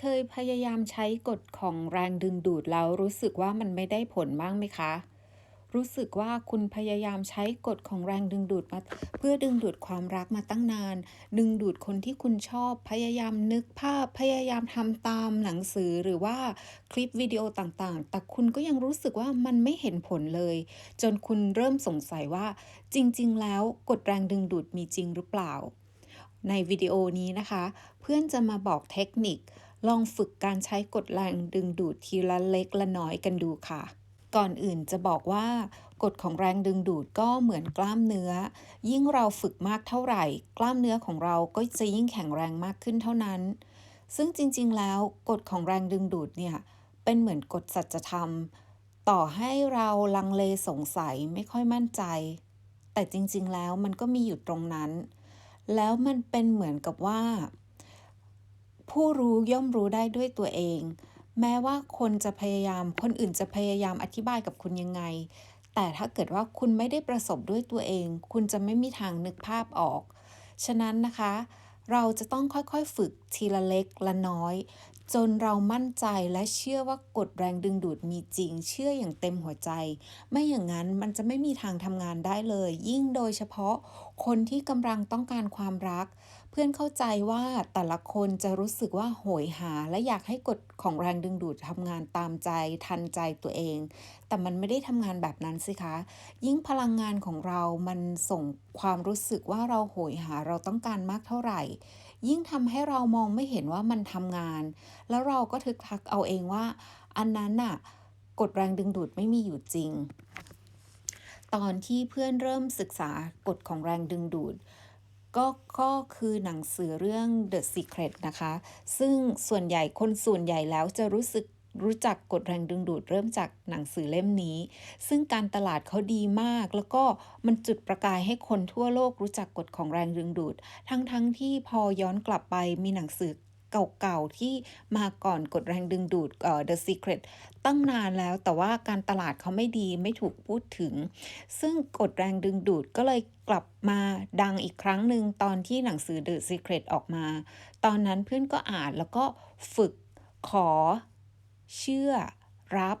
เคยพยายามใช้กฎของแรงดึงดูดแล้วรู้สึกว่ามันไม่ได้ผลบ้างไหมคะ รู้สึกว่าคุณพยายามใช้กฎของแรงดึงดูดมาเพื่อดึงดูดความรักมาตั้งนาน ดึงดูดคนที่คุณชอบพยายามนึกภาพพยายามทำตามหนังสือหรือว่าคลิปวิดีโอต่างๆ แต่คุณก็ยังรู้สึกว่ามันไม่เห็นผลเลย จนคุณเริ่มสงสัยว่า จริง ๆ แล้วกฎแรงดึงดูดมีจริงหรือเปล่าในวิดีโอนี้นะคะ เพื่อนจะมาบอกเทคนิค ลองฝึกการใช้กฎแรงดึงดูดทีละเล็กละน้อยกันดูค่ะ ก่อนอื่นจะบอกว่ากฎของแรงดึงดูดก็เหมือนกล้ามเนื้อ ยิ่งเราฝึกมากเท่าไหร่ กล้ามเนื้อของเราก็จะยิ่งแข็งแรงมากขึ้นเท่านั้น ซึ่งจริงๆ แล้วกฎของแรงดึงดูดเนี่ยเป็นเหมือนกฎสัจธรรม ต่อให้เราลังเลสงสัยไม่ค่อยมั่นใจ แต่จริงๆ แล้วมันก็มีอยู่ตรงนั้น แล้วมันเป็นเหมือนกับว่า ผู้รู้ย่อมรู้ได้ด้วยตัวเอง แม้ว่าคนจะพยายาม คนอื่นจะพยายามอธิบายกับคุณยังไง แต่ถ้าเกิดว่าคุณไม่ได้ประสบด้วยตัวเอง คุณจะไม่มีทางนึกภาพออก ฉะนั้นนะคะ เราจะต้องค่อยๆฝึกทีละเล็กละน้อย จนเรามั่นใจและเชื่อว่ากฎแรงดึงดูดมีจริง เชื่ออย่างเต็มหัวใจ ไม่อย่างนั้นมันจะไม่มีทางทำงานได้เลย ยิ่งโดยเฉพาะคนที่กำลังต้องการความรัก เพื่อนเข้าใจว่าแต่ละคนจะรู้สึกว่าโหยหา และอยากให้กฎของแรงดึงดูดทำงานตามใจทันใจตัวเอง แต่มันไม่ได้ทำงานแบบนั้นสิคะ ยิ่งพลังงานของเรามันส่งความรู้สึกว่าเราโหยหาเราต้องการมากเท่าไหร่ ยิ่งทำให้เรามองไม่เห็นว่ามันทำงาน แล้วเราก็ทึกทักเอาเองว่า อันนั้นน่ะกฎแรงดึงดูดไม่มีอยู่จริง ตอนที่เพื่อนเริ่มศึกษากฎของแรงดึงดูด ก็ก็คือหนังสือเรื่อง The Secret นะคะ ซึ่งส่วนใหญ่คนส่วนใหญ่แล้วจะรู้สึกรู้จักกฎแรงดึงดูดเริ่มจากหนังสือเล่มนี้ ซึ่งการตลาดเขาดีมาก แล้วก็มันจุดประกายให้คนทั่วโลกรู้จักกฎของแรงดึงดูด ทั้งๆทที่พอย้อนกลับไปมีหนังสือ เก่าๆ ที่มาก่อนกฎแรงดึงดูดเอ่อ The Secret ตั้งนานแล้วแต่ว่าการตลาดเขาไม่ดีไม่ถูกพูดถึง ซึ่งกฎแรงดึงดูดก็เลยกลับมาดังอีกครั้งหนึ่งตอนที่หนังสือ The Secret ออกมา ตอนนั้นเพื่อนก็อ่านแล้วก็ฝึกขอ เชื่อ รับ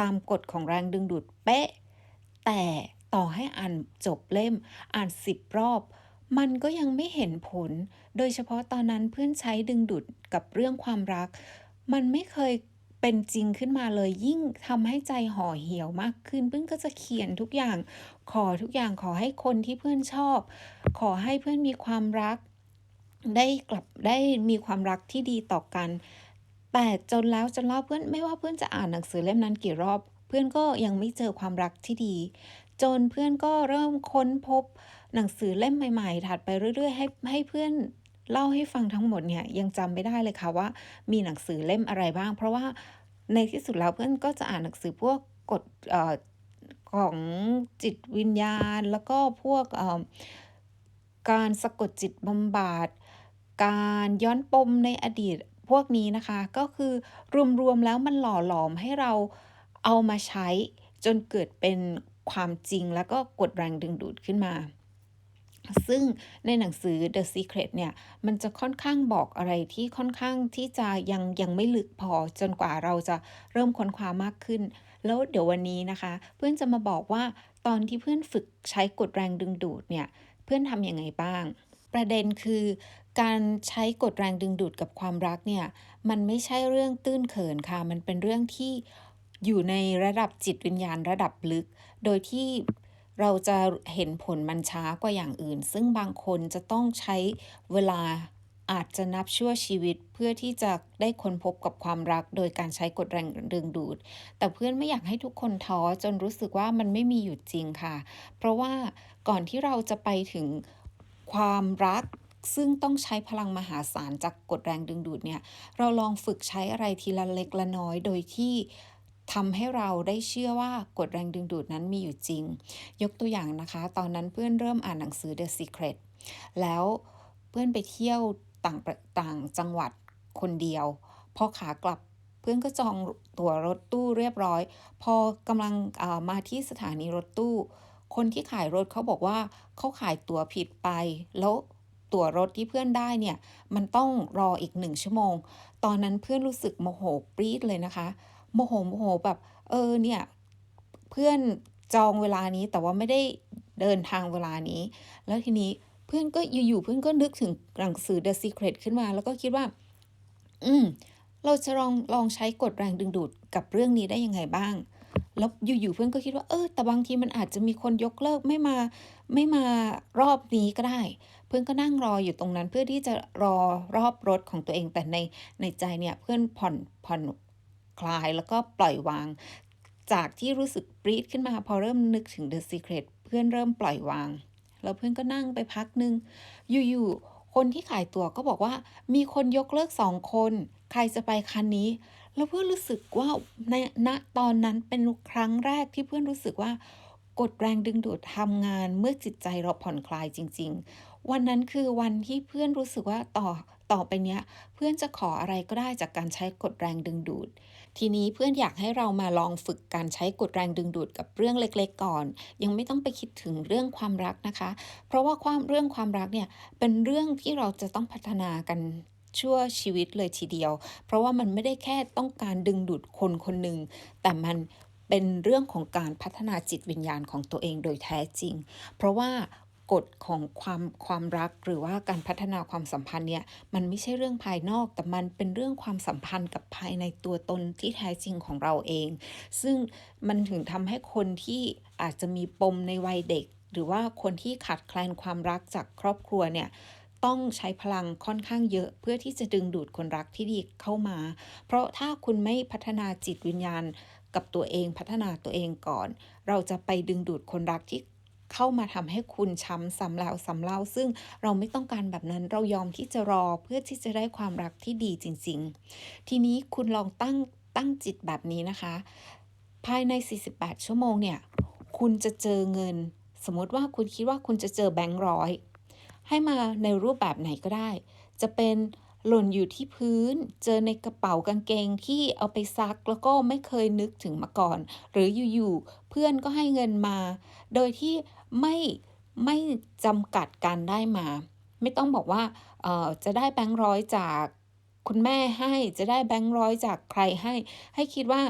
ตามกฎของแรงดึงดูดเป๊ะ แต่ต่อให้อ่านจบเล่มอ่านสิบรอบ มันก็ยังไม่เห็นผล โดยเฉพาะตอนนั้นเพื่อนใช้ดึงดูดกับเรื่องความรัก มันไม่เคยเป็นจริงขึ้นมาเลยยิ่งทำให้ใจห่อเหี่ยวมากขึ้นเพื่อนก็จะเขียนทุกอย่าง ขอทุกอย่างขอให้คนที่เพื่อนชอบ ขอให้เพื่อนมีความรัก ได้กลับได้มีความรักที่ดีต่อกัน แต่จนแล้วจนเล่าเพื่อนไม่ว่าเพื่อนจะอ่านหนังสือเล่มนั้นกี่รอบ เพื่อนก็ยังไม่เจอความรักที่ดี จนเพื่อนก็เริ่มค้นพบ หนังสือเล่มใหม่ๆ ถัดไปเรื่อยๆ ให้ให้เพื่อนเล่าให้ฟังทั้งหมดเนี่ยยังจำไม่ได้เลยค่ะว่ามีหนังสือเล่มอะไรบ้าง เพราะว่าในที่สุดแล้วเพื่อนก็จะอ่านหนังสือพวกกฎของจิตวิญญาณ แล้วก็พวกการสะกดจิตบำบัดการย้อนปมในอดีตพวกนี้นะคะ ก็คือรวมๆแล้วมันหล่อหลอมให้เราเอามาใช้จนเกิดเป็นความจริงแล้วก็กดแรงดึงดูดขึ้นมา ซึ่งในหนังสือ The Secret เนี่ย มันจะค่อนข้างบอกอะไรที่ค่อนข้างที่จะยังยังไม่ลึกพอจนกว่าเราจะเริ่มค้นคว้ามากขึ้น แล้วเดี๋ยววันนี้นะคะ เพื่อนจะมาบอกว่าตอนที่เพื่อนฝึกใช้กฎแรงดึงดูดเนี่ย เพื่อนทำยังไงบ้าง ประเด็นคือการใช้กฎแรงดึงดูดกับความรักเนี่ย มันไม่ใช่เรื่องตื้นเขินค่ะ มันเป็นเรื่องที่อยู่ในระดับจิตวิญญาณระดับลึก โดยที่ เราจะเห็นผลมันช้ากว่าอย่างอื่น ซึ่งบางคนจะต้องใช้เวลาอาจจะนับชั่วชีวิตเพื่อที่จะได้ค้นพบกับความรัก โดยการใช้กฎแรงดึงดูด แต่เพื่อนไม่อยากให้ทุกคนท้อจนรู้สึกว่ามันไม่มีอยู่จริงค่ะ เพราะว่าก่อนที่เราจะไปถึงความรักซึ่งต้องใช้พลังมหาศาลจากกฎแรงดึงดูดเนี่ย เราลองฝึกใช้อะไรทีละเล็กละน้อยโดยที่ ทำให้เราได้เชื่อว่ากฎแรงดึงดูดนั้นมีอยู่จริง ยกตัวอย่างนะคะ ตอนนั้นเพื่อนเริ่มอ่านหนังสือ The Secret แล้วเพื่อนไปเที่ยวต่างต่างจังหวัดคนเดียว พอขากลับเพื่อนก็จองตั๋วรถตู้เรียบร้อย พอกำลังมาที่สถานีรถตู้ คนที่ขายรถเขาบอกว่าเขาขายตั๋วผิดไป แล้วตั๋วรถที่เพื่อนได้เนี่ย มันต้องรออีก1ชั่วโมง ตอนนั้นเพื่อนรู้สึกโมโหปรี๊ดเลยนะคะ โมโหโมโหแบบ เออเนี่ย เพื่อนจองเวลานี้แต่ว่าไม่ได้เดินทางเวลานี้ แล้วทีนี้เพื่อนก็อยู่ๆเพื่อนก็นึกถึงหนังสือ The Secret ขึ้นมา แล้วก็คิดว่า อืม เราจะลองลองใช้กฎแรงดึงดูดกับเรื่องนี้ได้ยังไงบ้าง แล้วอยู่ๆเพื่อนก็คิดว่า เออ แต่บางทีมันอาจจะมีคนยกเลิกไม่มาไม่มารอบนี้ก็ได้ เพื่อนก็นั่งรออยู่ตรงนั้น เพื่อที่จะรอรอบรถของตัวเองแต่ในในใจเนี่ย เพื่อนผ่อนผ่อน คลายแล้วก็ปล่อยวาง จากที่รู้สึกปรีดขึ้นมาพอเริ่มนึกถึง The Secret เพื่อนเริ่มปล่อยวาง แล้วเพื่อนก็นั่งไปพักหนึ่งอยู่ๆคนที่ขายตั๋วก็บอกว่ามีคนยกเลิก2คน ใครจะไปคันนี้ แล้วเพื่อนรู้สึกว่าในณตอนนั้นเป็นครั้งแรกที่เพื่อนรู้สึกว่ากฎแรงดึงดูดทำงานเมื่อจิตใจเราผ่อนคลายจริง ๆ วันนั้นคือวันที่เพื่อนรู้สึกว่าต่อ ต่อไปเนี้ยเพื่อนจะขออะไรก็ได้จากการใช้กฎแรงดึงดูด ทีนี้เพื่อนอยากให้เรามาลองฝึกการใช้กฎแรงดึงดูดกับเรื่องเล็ก ๆ ก่อน ยังไม่ต้องไปคิดถึงเรื่องความรักนะคะ เพราะว่าความเรื่องความรักเนี่ยเป็นเรื่องที่เราจะต้องพัฒนากันชั่วชีวิตเลยทีเดียว เพราะว่ามันไม่ได้แค่ต้องการดึงดูดคนคนหนึ่งแต่มันเป็นเรื่องของการพัฒนาจิตวิญญาณของตัวเองโดยแท้จริง เพราะว่า กฎของความความรักหรือว่าการพัฒนาความสัมพันธ์เนี่ยมันไม่ใช่เรื่องภายนอก แต่มันเป็นเรื่องความสัมพันธ์กับภายในตัวตนที่แท้จริงของเราเอง ซึ่งมันถึงทำให้คนที่อาจจะมีปมในวัยเด็ก หรือว่าคนที่ขาดแคลนความรักจากครอบครัวเนี่ยต้องใช้พลังค่อนข้างเยอะ เพื่อที่จะดึงดูดคนรักที่ดีเข้ามา เพราะถ้าคุณไม่พัฒนาจิตวิญญาณกับตัวเองพัฒนาตัวเองก่อน เราจะไปดึงดูดคนรักที่ เข้ามาทำให้คุณช้ำซ้ำแล้วซ้ำเล่า ซึ่งเราไม่ต้องการแบบนั้นเรายอมที่จะรอเพื่อที่จะได้ความรักที่ดีจริง ๆ ทีนี้คุณลองตั้งตั้งจิตแบบนี้นะคะ ภายใน 48 ชั่วโมงเนี่ย คุณจะเจอเงิน สมมติว่าคุณคิดว่าคุณจะเจอแบงค์ร้อยให้มาในรูปแบบไหนก็ได้ จะเป็นหล่นอยู่ที่พื้น เจอในกระเป๋ากางเกงที่เอาไปซักแล้วก็ไม่เคยนึกถึงมาก่อน หรืออยู่ๆเพื่อนก็ให้เงินมา โดยที่ ไม่ไม่จำกัดการได้มา ไม่ต้องบอกว่าเอ่อจะได้แบงค์ร้อยจากคุณแม่ให้จะได้แบงค์ร้อยจากใครให้ ให้คิดว่า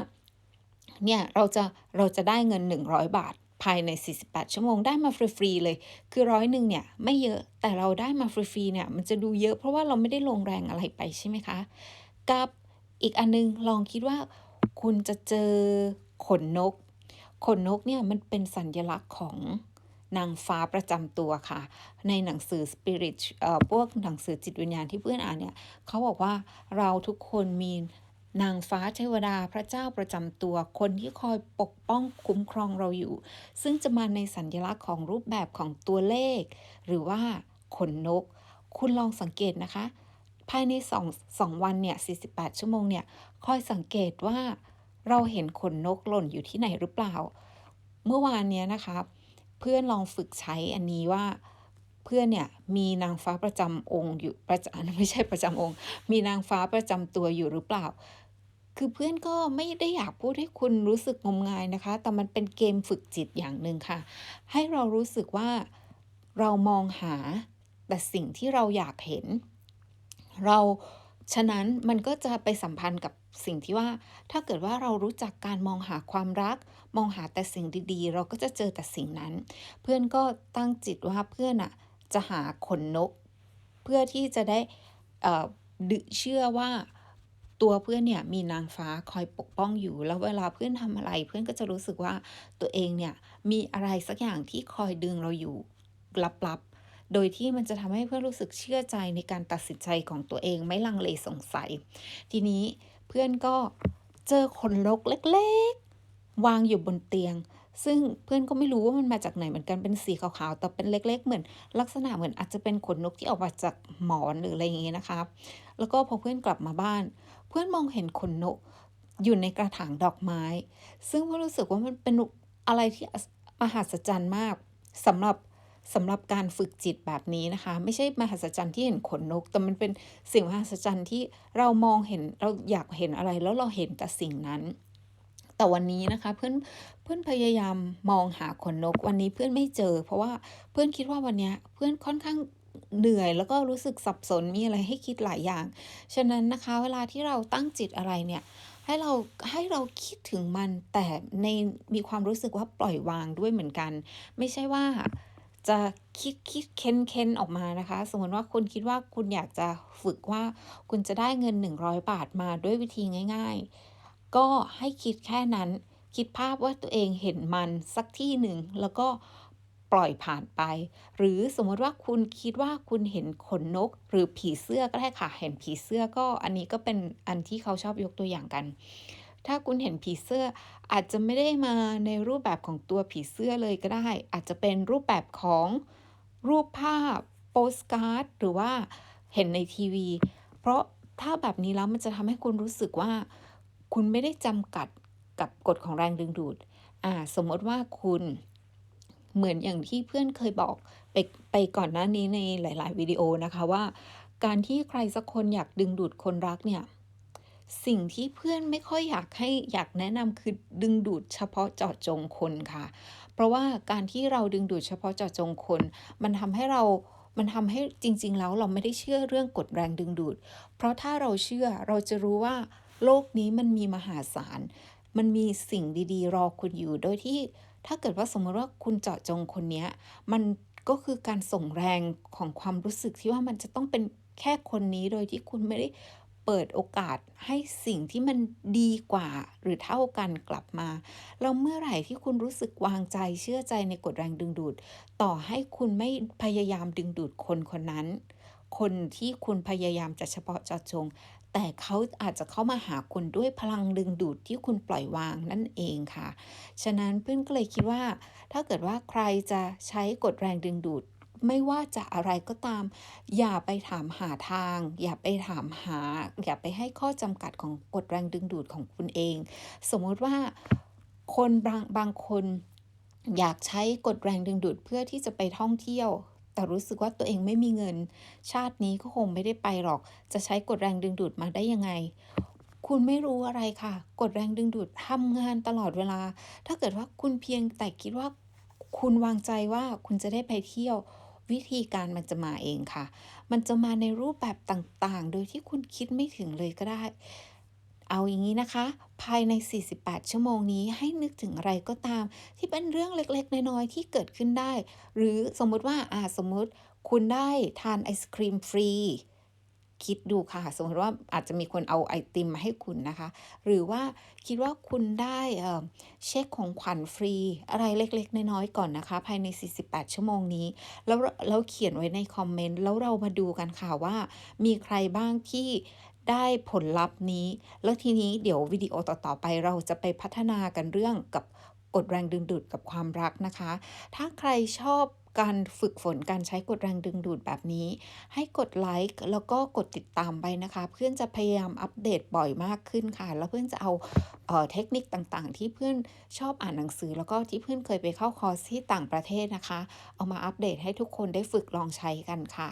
เนี่ยเราจะเราจะได้เงิน 100 บาทภายใน 48 ชั่วโมงได้มาฟรีๆเลย คือ100หนึ่งเนี่ยไม่เยอะแต่เราได้มาฟรีๆเนี่ยมันจะดูเยอะเพราะว่าเราไม่ได้ลงแรงอะไรไปใช่ไหมคะ กับอีกอันหนึ่งลองคิดว่าคุณจะเจอขนนก ขนนกเนี่ยมันเป็นสัญลักษณ์ของ นางฟ้าประจำตัวค่ะ ในหนังสือ Spirit เอ่อพวกหนังสือจิตวิญญาณที่เพื่อนอ่านเนี่ยเขาบอกว่าเราทุกคนมีนางฟ้าเทวดาพระเจ้าประจำตัว คนที่คอยปกป้องคุ้มครองเราอยู่ ซึ่งจะมาในสัญลักษณ์ของรูปแบบของตัวเลข หรือว่าขนนก คุณลองสังเกตนะคะ ภายใน2 2วันเนี่ย 48 ชั่วโมงเนี่ย คอยสังเกตว่าเราเห็นขนนกหล่นอยู่ที่ไหนหรือเปล่า เมื่อวานเนี้ยนะคะ พื่อนลองฝึกใช้อันนี้ว่าเพื่อนเนี่ยมีนางฟ้าประจำองค์อยู่ประจไม่ใช่ประจำองค์ มีนางฟ้าประจำตัวอยู่หรือเปล่า คือเพื่อนก็ไม่ได้อยากพูดให้คุณรู้สึกงมงายนะคะ แต่มันเป็นเกมฝึกจิตอย่างหนึ่งค่ะ ให้เรารู้สึกว่าเรามองหาแต่สิ่งที่เราอยากเห็น เรา ฉะนั้นมันก็จะไปสัมพันธ์กับสิ่งที่ว่า ถ้าเกิดว่าเรารู้จักการมองหาความรัก มองหาแต่สิ่งดีๆ เราก็จะเจอแต่สิ่งนั้น เพื่อนก็ตั้งจิตว่าเพื่อนน่ะจะหาขนนก เพื่อที่จะได้เอ่อดึเชื่อว่าตัวเพื่อนเนี่ยมีนางฟ้าคอยปกป้องอยู่ แล้วเวลาเพื่อนทำอะไร เพื่อนก็จะรู้สึกว่าตัวเองเนี่ยมีอะไรสักอย่างที่คอยดึงเราอยู่ลับๆ โดยที่มันจะทำให้เพื่อนรู้สึกเชื่อใจในการตัดสินใจของตัวเองไม่ลังเลสงสัย ทีนี้เพื่อนก็เจอขนนกเล็กๆ วางอยู่บนเตียง ซึ่งเพื่อนก็ไม่รู้ว่ามันมาจากไหนเหมือนกันเป็นสีขาวๆแต่เป็นเล็ก ๆ เหมือน ลักษณะเหมือนอาจจะเป็นขนนกที่ออกมาจากหมอนหรืออะไรอย่างงี้นะคะ แล้วก็พอเพื่อนกลับมาบ้าน เพื่อนมองเห็นขนนกอยู่ในกระถางดอกไม้ ซึ่งเพื่อนรู้สึกว่ามันเป็นอะไรที่มหัศจรรย์มากสำหรับ สำหรับการฝึกจิตแบบนี้นะคะ ไม่ใช่มหัศจรรย์ที่เห็นขนนก แต่มันเป็นสิ่งมหัศจรรย์ที่เรามองเห็นเราอยากเห็นอะไรแล้วเราเห็นแต่สิ่งนั้น แต่วันนี้นะคะเพื่อนเพื่อนพยายามมองหาขนนก วันนี้เพื่อนไม่เจอ เพราะว่าเพื่อนคิดว่าวันนี้เพื่อนค่อนข้างเหนื่อยแล้วก็รู้สึกสับสนมีอะไรให้คิดหลายอย่าง ฉะนั้นนะคะ เวลาที่เราตั้งจิตอะไรเนี่ยให้เราให้เราคิดถึงมันแต่ในมีความรู้สึกว่าปล่อยวางด้วยเหมือนกัน ไม่ใช่ว่า จะคิดคิดเค้นๆออกมานะคะ สมมติว่าคุณคิดว่าคุณอยากจะฝึกว่าคุณจะได้เงิน 100 บาทมาด้วยวิธีง่าย ๆ ก็ให้คิดแค่นั้น คิดภาพว่าตัวเองเห็นมันสักที่หนึ่ง แล้วก็ปล่อยผ่านไป หรือสมมติว่าคุณคิดว่าคุณเห็นขนนก หรือผีเสื้อก็ได้ค่ะ เห็นผีเสื้อก็อันนี้ก็เป็นอันที่เขาชอบยกตัวอย่างกัน ถ้าคุณเห็นผีเสื้อ อาจจะไม่ได้มาในรูปแบบของตัวผีเสื้อเลยก็ได้ อาจจะเป็นรูปแบบของรูปภาพโปสการ์ดหรือว่าเห็นในทีวี เพราะถ้าแบบนี้แล้วมันจะทำให้คุณรู้สึกว่า คุณไม่ได้จำกัดกับกฎของแรงดึงดูด อ่า สมมติว่าคุณเหมือนอย่างที่เพื่อนเคยบอกไปไปก่อนหน้านี้ในหลาย ๆ วิดีโอนะคะว่า การที่ใครสักคนอยากดึงดูดคนรักเนี่ย สิ่งที่เพื่อนไม่ค่อยอยากให้อยากแนะนำคือดึงดูดเฉพาะเจาะจงคนค่ะ เพราะว่าการที่เราดึงดูดเฉพาะเจาะจงคน มันทำให้เรามันทำให้จริง ๆ แล้วเราไม่ได้เชื่อเรื่องกฎแรงดึงดูด เพราะถ้าเราเชื่อเราจะรู้ว่าโลกนี้มันมีมหาศาล มันมีสิ่งดีๆ รอคุณอยู่ โดยที่ถ้าเกิดว่าสมมติว่าคุณเจาะจงคนนี้มันก็คือการส่งแรงของความรู้สึกที่ว่ามันจะต้องเป็นแค่คนนี้โดยที่คุณไม่ได้ เปิดโอกาสให้สิ่งที่มันดีกว่าหรือเท่ากันกลับมาแล้วเมื่อไหร่ที่คุณรู้สึกวางใจเชื่อใจในกฎแรงดึงดูด ต่อให้คุณไม่พยายามดึงดูดคนคนนั้น คนที่คุณพยายามจะเฉพาะเจาะจง แต่เขาอาจจะเข้ามาหาคุณด้วยพลังดึงดูดที่คุณปล่อยวางนั่นเองค่ะ ฉะนั้นเพื่อนก็เลยคิดว่า ถ้าเกิดว่าใครจะใช้กฎแรงดึงดูด ไม่ว่าจะอะไรก็ตาม อย่าไปถามหาทาง อย่าไปถามหา อย่าไปให้ข้อจำกัดของกฎแรงดึงดูดของคุณเอง สมมติว่าคนบางบางคนอยากใช้กฎแรงดึงดูดเพื่อที่จะไปท่องเที่ยว แต่รู้สึกว่าตัวเองไม่มีเงิน ชาตินี้ก็คงไม่ได้ไปหรอก จะใช้กฎแรงดึงดูดมาได้ยังไง คุณไม่รู้อะไรค่ะ กฎแรงดึงดูดทำงานตลอดเวลา ถ้าเกิดว่าคุณเพียงแต่คิดว่าคุณวางใจว่าคุณจะได้ไปเที่ยว วิธีการมันจะมาเองค่ะ มันจะมาในรูปแบบต่างๆ โดยที่คุณคิดไม่ถึงเลยก็ได้ เอาอย่างนี้นะคะ ภายใน 48 ชั่วโมงนี้ให้นึกถึงอะไรก็ตาม ที่เป็นเรื่องเล็กๆ น้อยๆ ที่เกิดขึ้นได้ หรือสมมุติว่าอ่าสมมุติคุณได้ทานไอศครีมฟรี คิดดูค่ะ สมมติว่าอาจจะมีคนเอาไอติมมาให้คุณนะคะ หรือว่าคิดว่าคุณได้เช็กของขวัญฟรี อะไรเล็กๆ น้อยๆก่อนนะคะ ภายใน 48 ชั่วโมงนี้ แล้วเรแล้วเขียนไว้ในคอมเมนต์ แล้วเรามาดูกันค่ะว่า มีใครบ้างที่ได้ผลลัพธ์นี้ แล้วทีนี้เดี๋ยววิดีโอต่อๆไปเราจะไปพัฒนากันเรื่องกับกฎแรงดึงดูดกับความรักนะคะ ถ้าใครชอบ การฝึกฝนการใช้กดแรงดึงดูดแบบนี้ ให้กดไลค์แล้วก็กดติดตามไปนะคะ เพื่อนจะพยายามอัปเดตบ่อยมากขึ้นค่ะ แล้วเพื่อนจะเอาเออเทคนิคต่างๆ ที่เพื่อนชอบอ่านหนังสือ แล้วก็ที่เพื่อนเคยไปเข้าคอร์สที่ต่างประเทศนะคะ เอามาอัปเดตให้ทุกคนได้ฝึกลองใช้กันค่ะ